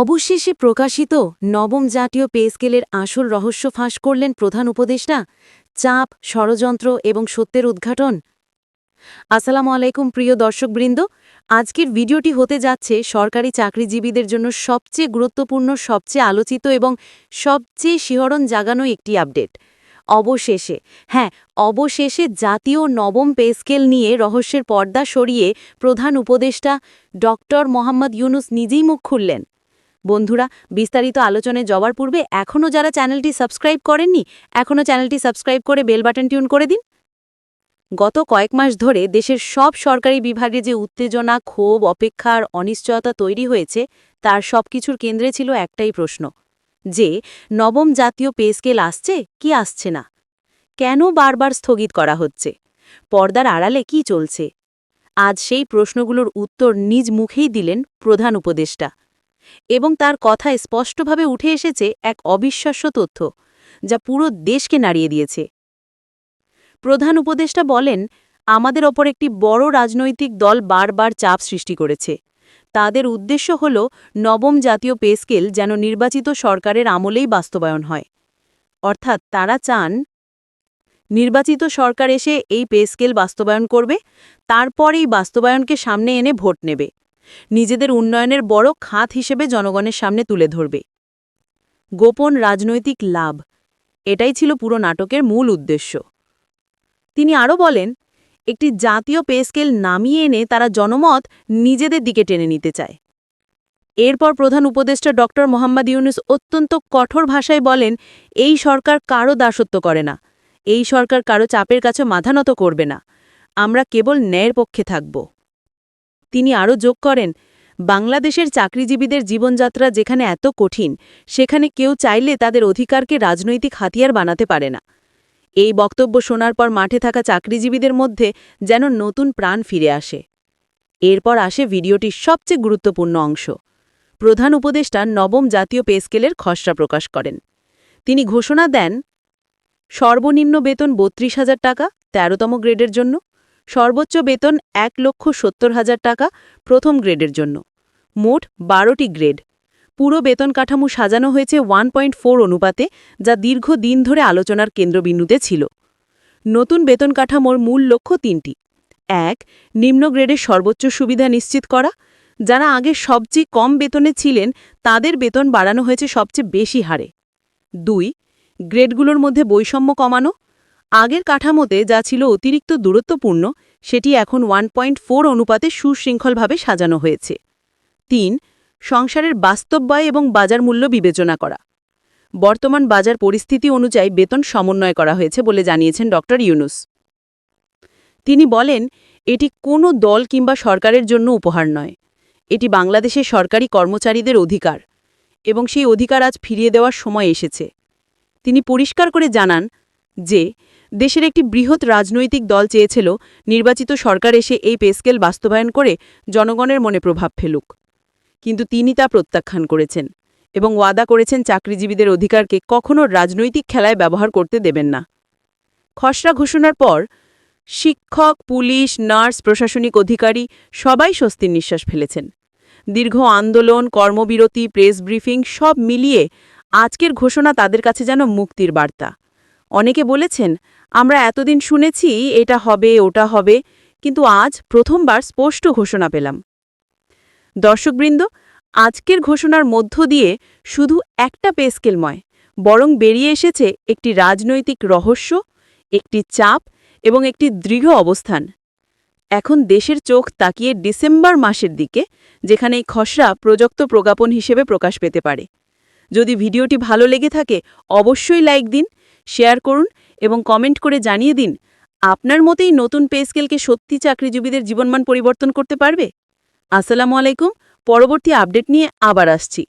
অবশেষে প্রকাশিত নবম জাতীয় পে স্কেলের আসল রহস্য ফাঁস করলেন প্রধান উপদেষ্টা, চাপ, ষড়যন্ত্র এবং সত্যের উদ্ঘাটন। আসসালামু আলাইকুম প্রিয় দর্শকবৃন্দ, আজকের ভিডিওটি হতে যাচ্ছে সরকারি চাকরিজীবীদের জন্য সবচেয়ে গুরুত্বপূর্ণ, সবচেয়ে আলোচিত এবং সবচেয়ে শিহরণ জাগানো একটি আপডেট। অবশেষে হ্যাঁ অবশেষে জাতীয় নবম পে স্কেল নিয়ে রহস্যের পর্দা সরিয়ে প্রধান উপদেষ্টা ডক্টর মোহাম্মদ ইউনুস নিজেই মুখ খুললেন। বন্ধুরা, বিস্তারিত আলোচনায় যাওয়ার পূর্বে এখনও যারা চ্যানেলটি সাবস্ক্রাইব করেননি, এখনও চ্যানেলটি সাবস্ক্রাইব করে বেল বাটন টিউন করে দিন। গত কয়েক মাস ধরে দেশের সব সরকারি বিভাগে যে উত্তেজনা, ক্ষোভ অপেক্ষার অনিশ্চয়তা তৈরি হয়েছে, তার সবকিছুর কেন্দ্রে ছিল একটাই প্রশ্ন, যে নবম জাতীয় পে স্কেল আসছে কি আসছে না? কেন বারবার স্থগিত করা হচ্ছে? পর্দার আড়ালে কি চলছে? আজ সেই প্রশ্নগুলোর উত্তর নিজ মুখেই দিলেন প্রধান উপদেষ্টা। এবং তার কথায় স্পষ্টভাবে উঠে এসেছে এক অবিশ্বাস্য তথ্য, যা পুরো দেশকে নাড়িয়ে দিয়েছে। প্রধান উপদেষ্টা বলেন, আমাদের ওপর একটি বড় রাজনৈতিক দল বারবার চাপ সৃষ্টি করেছে। তাদের উদ্দেশ্য হল নবম জাতীয় পে স্কেল যেন নির্বাচিত সরকারের আমলেই বাস্তবায়ন হয়। অর্থাৎ তারা চান, নির্বাচিত সরকার এসে এই পে স্কেল বাস্তবায়ন করবে তারপর এই বাস্তবায়নকে সামনে এনে ভোট নেবে। নিজেদের উন্নয়নের বড় খাত হিসেবে জনগণের সামনে তুলে ধরবে। গোপন রাজনৈতিক লাভ, এটাই ছিল পুরো নাটকের মূল উদ্দেশ্য। তিনি আরও বলেন, একটি জাতীয় পে স্কেল নামিয়ে এনে তারা জনমত নিজেদের দিকে টেনে নিতে চায়। এরপর প্রধান উপদেষ্টা ড. মোহাম্মদ ইউনুস অত্যন্ত কঠোর ভাষায় বলেন, এই সরকার কারও দাসত্ব করে না। এই সরকার কারও চাপের কাছে মাথানত করবে না। আমরা কেবল ন্যায়ের পক্ষে থাকব। তিনি আরও যোগ করেন, বাংলাদেশের চাকরিজীবীদের জীবনযাত্রা যেখানে এত কঠিন, সেখানে কেউ চাইলে তাদের অধিকারকে রাজনৈতিক হাতিয়ার বানাতে পারে না। এই বক্তব্য শোনার পর মাঠে থাকা চাকরিজীবীদের মধ্যে যেন নতুন প্রাণ ফিরে আসে। এরপর আসে ভিডিওটির সবচেয়ে গুরুত্বপূর্ণ অংশ। প্রধান উপদেষ্টা নবম জাতীয় পে স্কেলের খসড়া প্রকাশ করেন। তিনি ঘোষণা দেন, সর্বনিম্ন বেতন বত্রিশ হাজার টাকা, তেরোতম গ্রেডের জন্য। সর্বোচ্চ বেতন এক লক্ষ সত্তর হাজার টাকা প্রথম গ্রেডের জন্য। মোট বারোটি গ্রেড। পুরো বেতন কাঠামো সাজানো হয়েছে ওয়ান পয়েন্ট ফোর অনুপাতে, যা দীর্ঘ দিন ধরে আলোচনার কেন্দ্রবিন্দুতে ছিল। নতুন বেতন কাঠামোর মূল লক্ষ্য তিনটি। এক, নিম্ন গ্রেডের সর্বোচ্চ সুবিধা নিশ্চিত করা। যারা আগে সবচেয়ে কম বেতনে ছিলেন, তাদের বেতন বাড়ানো হয়েছে সবচেয়ে বেশি হারে। দুই, গ্রেডগুলোর মধ্যে বৈষম্য কমানো। আগের কাঠামোতে যা ছিল অতিরিক্ত দূরত্বপূর্ণ, সেটি এখন ওয়ান অনুপাতে সুশৃঙ্খলভাবে সাজানো হয়েছে। তিন, সংসারের বাস্তব ব্যয় এবং বাজার মূল্য বিবেচনা করা। বর্তমান বাজার পরিস্থিতি অনুযায়ী বেতন সমন্বয় করা হয়েছে বলে জানিয়েছেন ড. ইউনুস। তিনি বলেন, এটি কোনো দল কিংবা সরকারের জন্য উপহার নয়। এটি বাংলাদেশের সরকারি কর্মচারীদের অধিকার এবং সেই অধিকার আজ ফিরিয়ে দেওয়ার সময় এসেছে। তিনি পরিষ্কার করে জানান যে দেশের একটি বৃহৎ রাজনৈতিক দল চেয়েছিল নির্বাচিত সরকার এসে এই পেস্কেল বাস্তবায়ন করে জনগণের মনে প্রভাব ফেলুক। কিন্তু তিনি তা প্রত্যাখ্যান করেছেন এবং ওয়াদা করেছেন চাকরিজীবীদের অধিকারকে কখনও রাজনৈতিক খেলায় ব্যবহার করতে দেবেন না। খসড়া ঘোষণার পর শিক্ষক, পুলিশ, নার্স, প্রশাসনিক অধিকারী সবাই স্বস্তির নিঃশ্বাস ফেলেছেন। দীর্ঘ আন্দোলন, কর্মবিরতি, প্রেস ব্রিফিং সব মিলিয়ে আজকের ঘোষণা তাদের কাছে যেন মুক্তির বার্তা। অনেকে বলেছেন, আমরা এতদিন শুনেছি এটা হবে, ওটা হবে, কিন্তু আজ প্রথমবার স্পষ্ট ঘোষণা পেলাম। দর্শকবৃন্দ, আজকের ঘোষণার মধ্য দিয়ে শুধু একটা পেস্কেলময় বরং বেরিয়ে এসেছে একটি রাজনৈতিক রহস্য, একটি চাপ এবং একটি দৃঢ় অবস্থান। এখন দেশের চোখ তাকিয়ে ডিসেম্বর মাসের দিকে, যেখানে এই খসড়া প্রযুক্ত প্রজ্ঞাপন হিসেবে প্রকাশ পেতে পারে। যদি ভিডিওটি ভালো লেগে থাকে, অবশ্যই লাইক দিন শেয়ার করুন এবং কমেন্ট করে জানিয়ে দিন, আপনার মতেই নতুন পে স্কেলকে সত্যি চাকরিজীবীদের জীবনমান পরিবর্তন করতে পারবে? আসসালামু আলাইকুম, পরবর্তী আপডেট নিয়ে আবার আসছি।